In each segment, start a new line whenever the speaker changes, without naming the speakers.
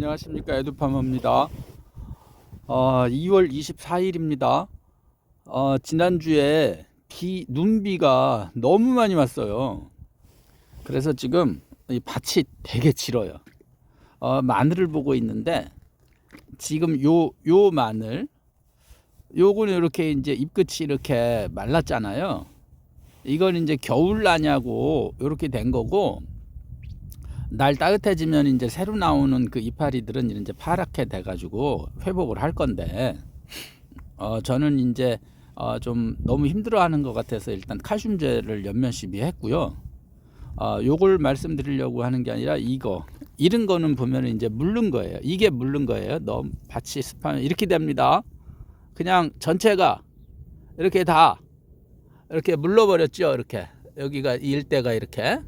안녕하십니까 에듀파머입니다. 어, 2월 24일입니다. 어, 지난주에 비 눈비가 너무 많이 왔어요. 그래서 지금 이 밭이 되게 길어요. 어, 마늘을 보고 있는데 지금 요 요 마늘 요거는 이렇게 이제 잎끝이 이렇게 말랐잖아요. 이건 이제 겨울 나냐고 이렇게 된 거고 날 따뜻해지면 이제 새로 나오는 그 이파리들은 이제 파랗게 돼가지고 회복을 할 건데 어 저는 이제 어 좀 너무 힘들어하는 것 같아서 일단 칼슘제를 연면 시비했고요. 어 요걸 말씀드리려고 하는 게 아니라 이거 이런 거는 보면 이제 물른 거예요. 이게 물른 거예요. 너무 밭이 습하면 이렇게 됩니다. 그냥 전체가 이렇게 다 이렇게 물러버렸죠. 이렇게 여기가 이 일대가 이렇게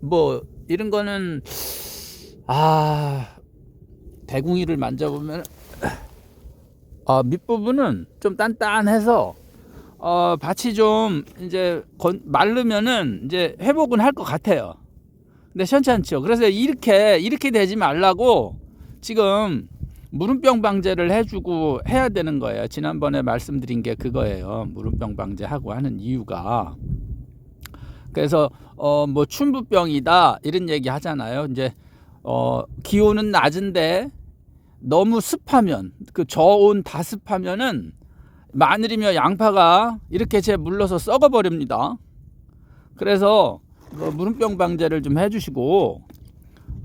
뭐 이런 거는 아 대궁이를 만져보면 아 밑부분은 좀 단단해서 어 밭이 좀 이제 건, 마르면은 이제 회복은 할 것 같아요. 근데 현찮죠. 그래서 이렇게 이렇게 되지 말라고 지금 무름병 방제를 해주고 해야 되는 거예요. 지난번에 말씀드린 게 그거예요. 무름병 방제하고 하는 이유가 그래서 어 뭐 춘부병이다 이런 얘기 하잖아요. 이제 어 기온은 낮은데 너무 습하면 그 저온 다습하면은 마늘이며 양파가 이렇게 제 물러서 썩어 버립니다. 그래서 뭐 무름병 방제를 좀 해주시고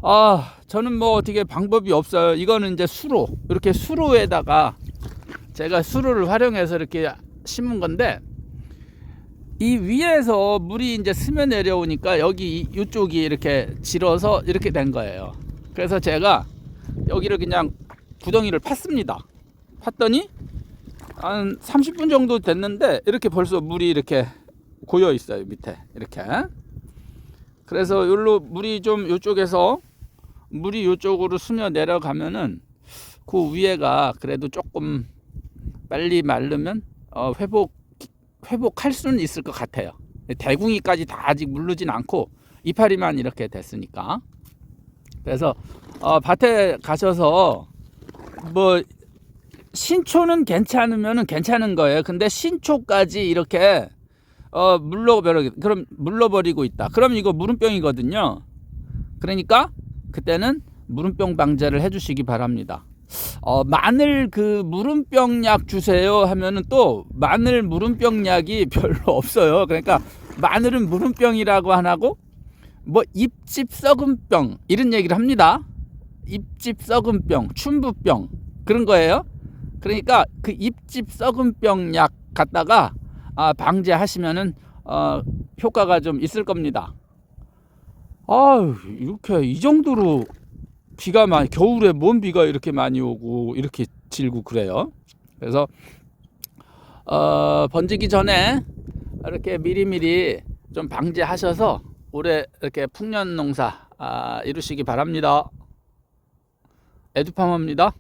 아 저는 뭐 어떻게 방법이 없어요. 이거는 이제 수로 이렇게 수로에다가 제가 수로를 활용해서 이렇게 심은 건데 이 위에서 물이 이제 스며 내려오니까 여기 이쪽이 이렇게 질어서 이렇게 된 거예요. 그래서 제가 여기를 그냥 구덩이를 팠습니다. 팠더니 한 30분 정도 됐는데 이렇게 벌써 물이 이렇게 고여 있어요 밑에 이렇게. 그래서 여기로 물이 좀 이쪽에서 물이 이쪽으로 스며 내려가면은 그 위에가 그래도 조금 빨리 마르면 어 회복 회복할 수는 있을 것 같아요. 대궁이까지 다 아직 물르진 않고 이파리만 이렇게 됐으니까. 그래서 어, 밭에 가셔서 뭐 신초는 괜찮으면은 괜찮은 거예요. 근데 신초까지 이렇게 어, 물러버려 그럼 물러버리고 있다. 그럼 이거 무름병이거든요. 그러니까 그때는 무름병 방제를 해주시기 바랍니다. 어, 마늘 그 무름병 약 주세요 하면은 또 마늘 무름병 약이 별로 없어요. 그러니까 마늘은 무름병이라고 안 하고 뭐 잎집 썩은 병 이런 얘기를 합니다. 잎집 썩은 병, 춘부병 그런 거예요. 그러니까 그 잎집 썩은 병약 갖다가 아, 방제하시면은 어, 효과가 좀 있을 겁니다. 아, 이렇게 이 정도로 비가 많이 겨울에 먼 비가 이렇게 많이 오고 이렇게 질고 그래요. 그래서 어, 번지기 전에 이렇게 미리미리 좀 방제하셔서 올해 이렇게 풍년 농사 아, 이루시기 바랍니다. 에듀파머입니다.